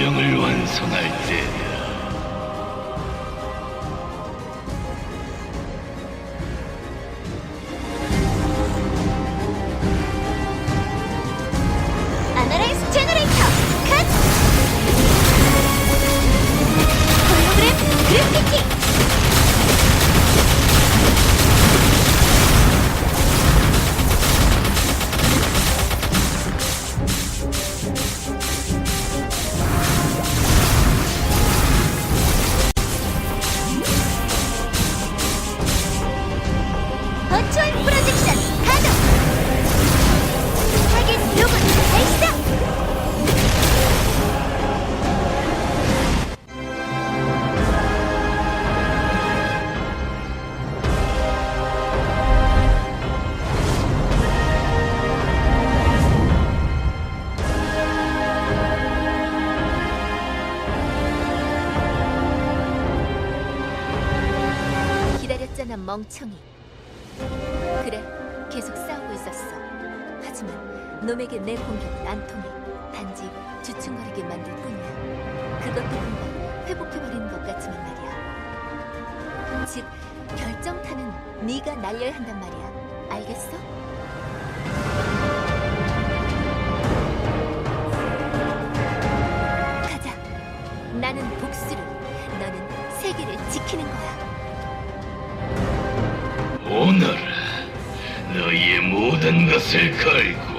운명을 완성할 때 멍청이. 그래 계속 싸우고 있었어. 하지만 놈에게 내 공격은 안 통해 단지 주춤거리게 만들 뿐이야. 그것도 금방 회복해버리는 것 같지만 말이야. 즉 결정타는 네가 날려야 한단 말이야. 알겠어? 가자. 나는 복수로 너는 세계를 지키는 거야 너희의 모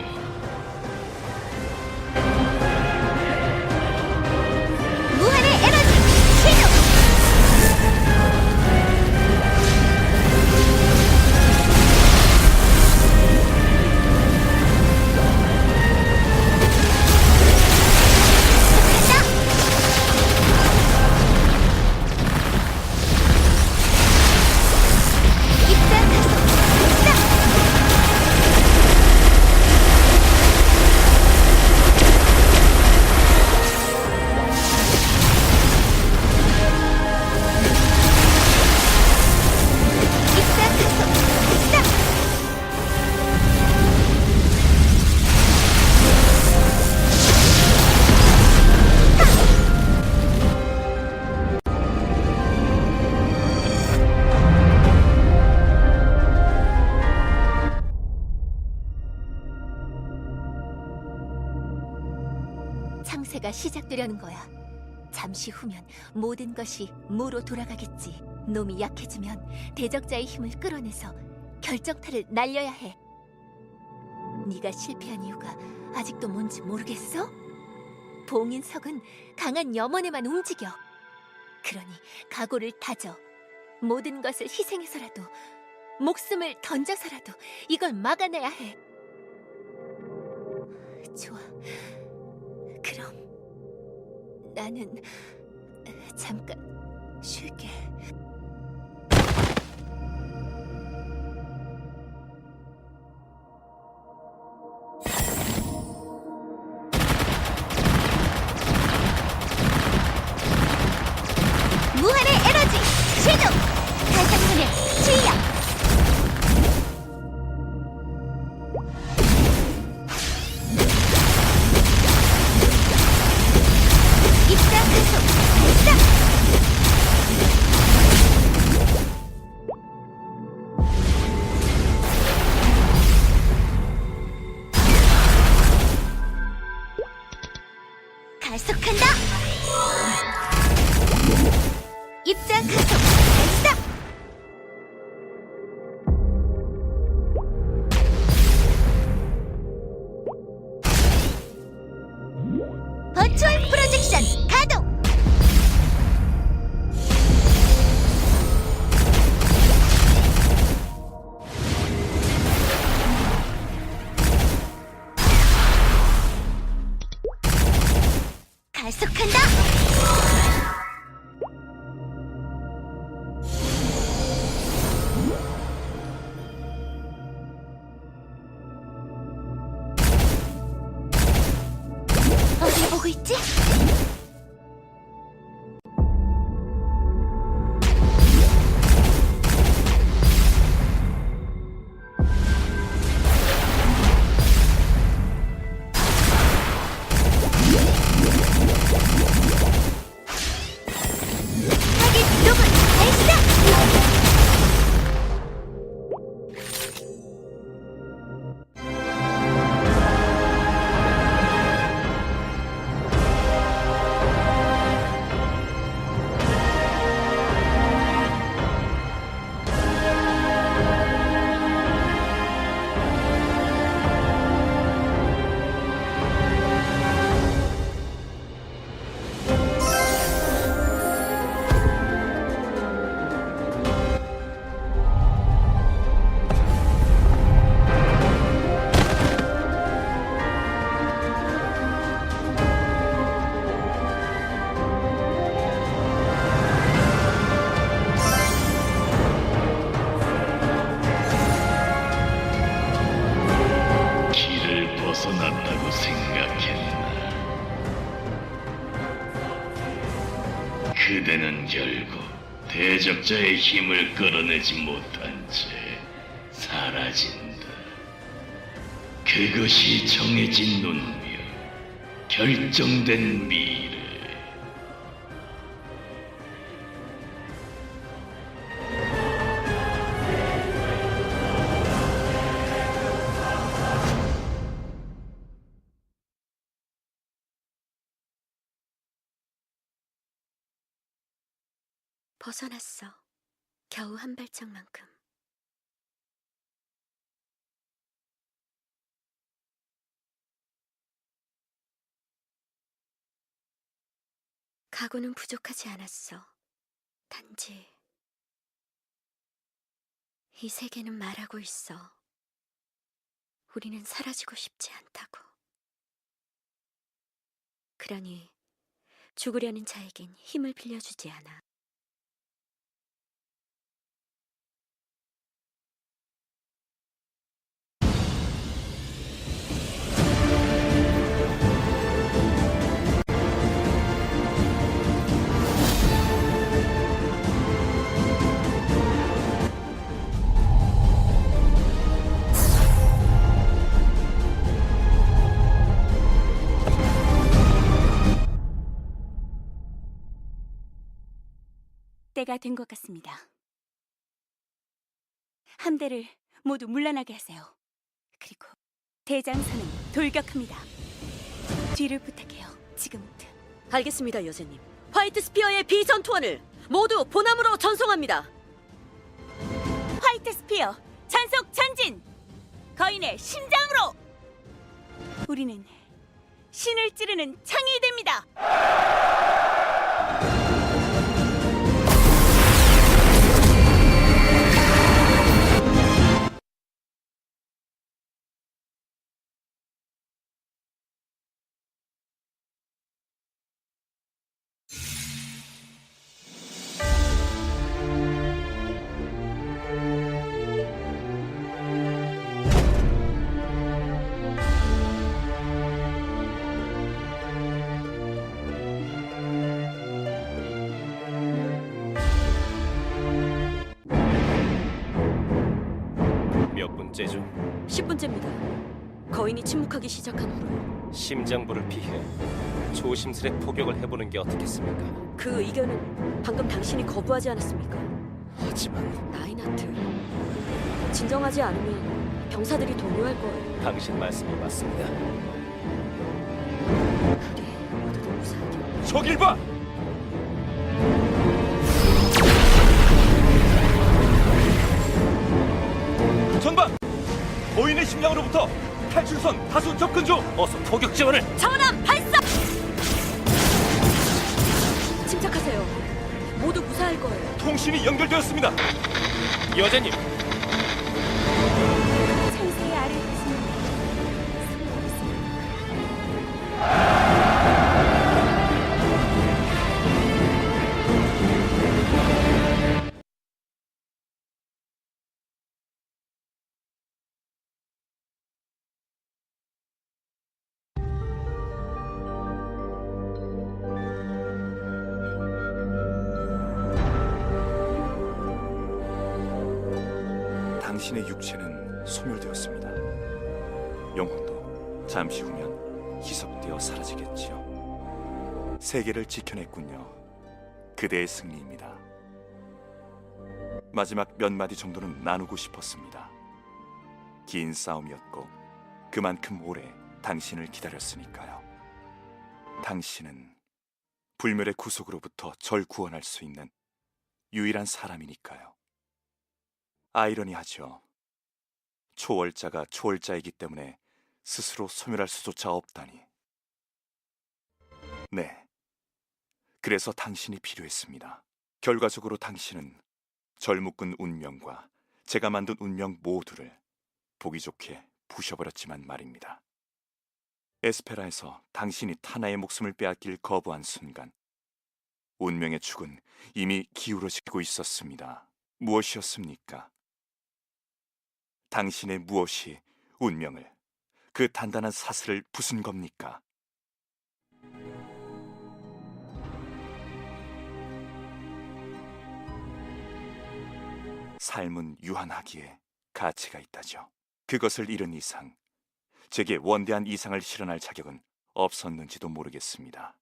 시작되려는 거야. 잠시 후면 모든 것이 무로 돌아가겠지. 놈이 약해지면 대적자의 힘을 끌어내서 결정타를 날려야 해. 네가 실패한 이유가 아직도 뭔지 모르겠어? 봉인석은 강한 염원에만 움직여. 그러니 각오를 다져. 모든 것을 희생해서라도 목숨을 던져서라도 이걸 막아내야 해. 좋아. 그럼 나는 잠깐 쉴게. 입장 가속 있지? 적자의 힘을 끌어내지 못한 채 사라진다. 그것이 정해진 운명, 결정된 미래. 벗어났어. 겨우 한 발짝만큼. 각오는 부족하지 않았어. 단지 이 세계는 말하고 있어. 우리는 사라지고 싶지 않다고. 그러니 죽으려는 자에겐 힘을 빌려주지 않아. 때가 된 것 같습니다. 함대를 모두 물러나게 하세요. 그리고 대장선은 돌격합니다. 뒤를 부탁해요. 지금부터. 알겠습니다, 여제님. 화이트 스피어의 비선 투원을 모두 보남으로 전송합니다. 화이트 스피어 잔속 전진! 거인의 심장으로! 우리는 신을 찌르는 창이 됩니다. 몇 분째죠? 10분째입니다. 거인이 침묵하기 시작한 후로 심장부를 피해 조심스레 포격을 해보는 게 어떻겠습니까? 그 의견은 방금 당신이 거부하지 않았습니까? 하지만 나이나트. 진정하지 않으면 병사들이 동요할 거예요. 당신 말씀이 맞습니다. 우리 모두도 무사하게. 저길 봐! 고인의 심장으로부터 탈출선 다수 접근 중! 어서 포격 지원을! 전함 발사! 침착하세요. 모두 무사할 거예요. 통신이 연결되었습니다. 여제님, 당신의 육체는 소멸되었습니다. 영혼도 잠시 후면 희석되어 사라지겠지요. 세계를 지켜냈군요. 그대의 승리입니다. 마지막 몇 마디 정도는 나누고 싶었습니다. 긴 싸움이었고 그만큼 오래 당신을 기다렸으니까요. 당신은 불멸의 구속으로부터 절 구원할 수 있는 유일한 사람이니까요. 아이러니하죠. 초월자가 초월자이기 때문에 스스로 소멸할 수조차 없다니. 네. 그래서 당신이 필요했습니다. 결과적으로 당신은 절 묶은 운명과 제가 만든 운명 모두를 보기 좋게 부셔버렸지만 말입니다. 에스페라에서 당신이 타나의 목숨을 빼앗길 거부한 순간 운명의 축은 이미 기울어지고 있었습니다. 무엇이었습니까? 당신의 무엇이 운명을 그 단단한 사슬을 부순 겁니까? 삶은 유한하기에 가치가 있다죠. 그것을 잃은 이상, 제게 원대한 이상을 실현할 자격은 없었는지도 모르겠습니다.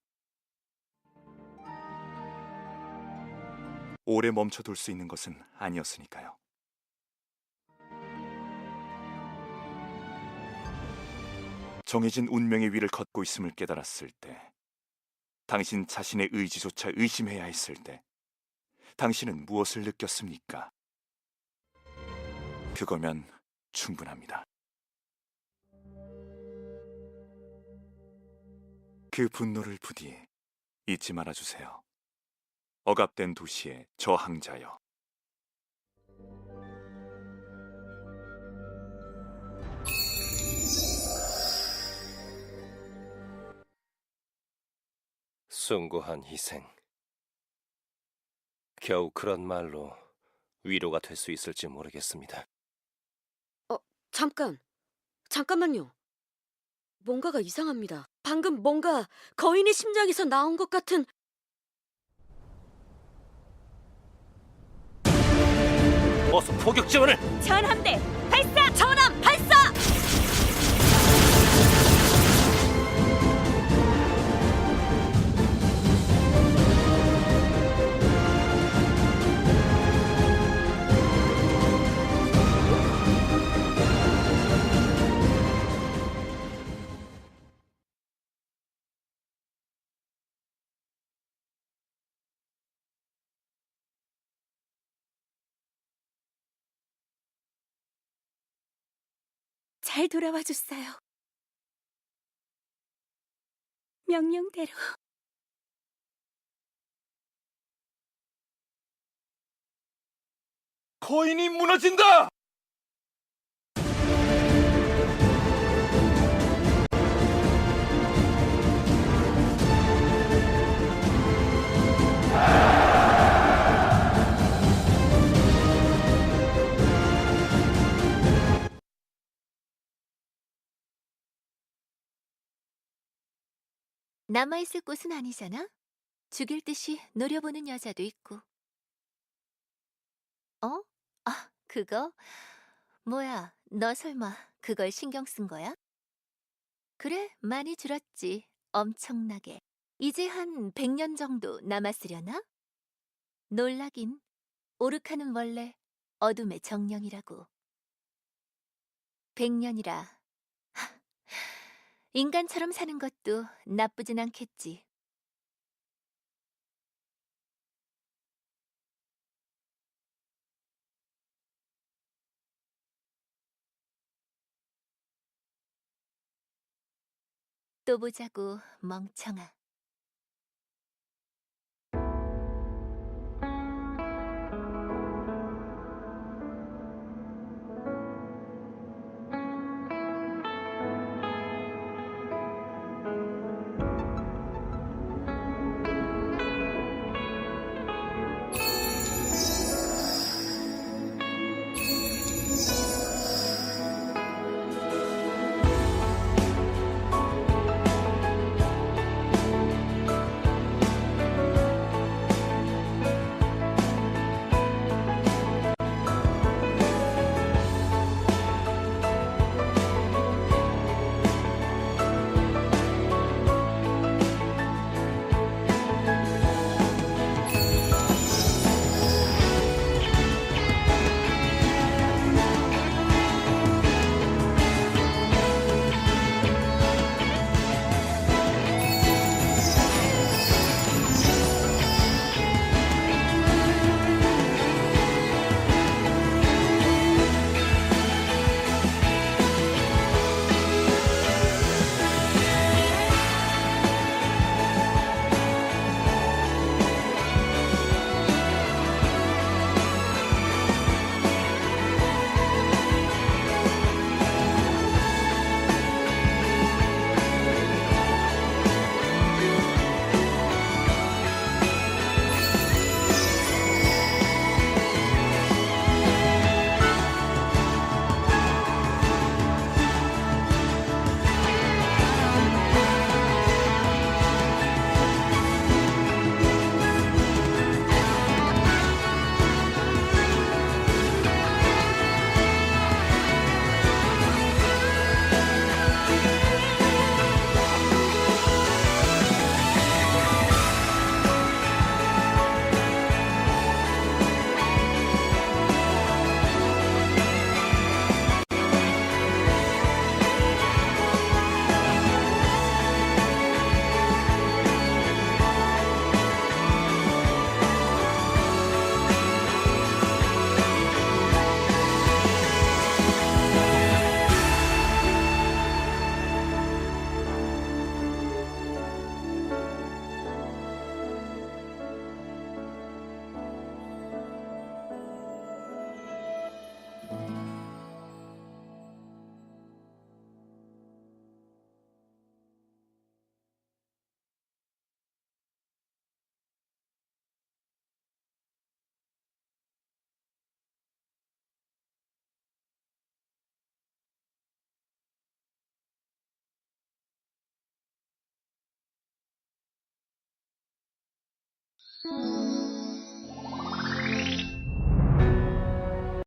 오래 멈춰둘 수 있는 것은 아니었으니까요. 정해진 운명의 위를 걷고 있음을 깨달았을 때, 당신 자신의 의지조차 의심해야 했을 때, 당신은 무엇을 느꼈습니까? 그거면 충분합니다. 그 분노를 부디 잊지 말아주세요. 억압된 도시의 저항자여. 숭고한 희생. 겨우 그런 말로 위로가 될 수 있을지 모르겠습니다. 잠깐, 잠깐만요. 뭔가가 이상합니다. 방금 뭔가 거인의 심장에서 나온 것 같은 어서 포격 지원을! 전함대 발 잘 돌아와 줬어요. 명령대로 거인이 무너진다! 남아있을 곳은 아니잖아? 죽일 듯이 노려보는 여자도 있고. 어? 아, 그거? 뭐야, 너 설마 그걸 신경 쓴 거야? 그래, 많이 줄었지. 엄청나게. 이제 한 100년 정도 남았으려나? 놀라긴. 오르카는 원래 어둠의 정령이라고. 100년이라. 인간처럼 사는 것도 나쁘진 않겠지. 또 보자고, 멍청아. 음,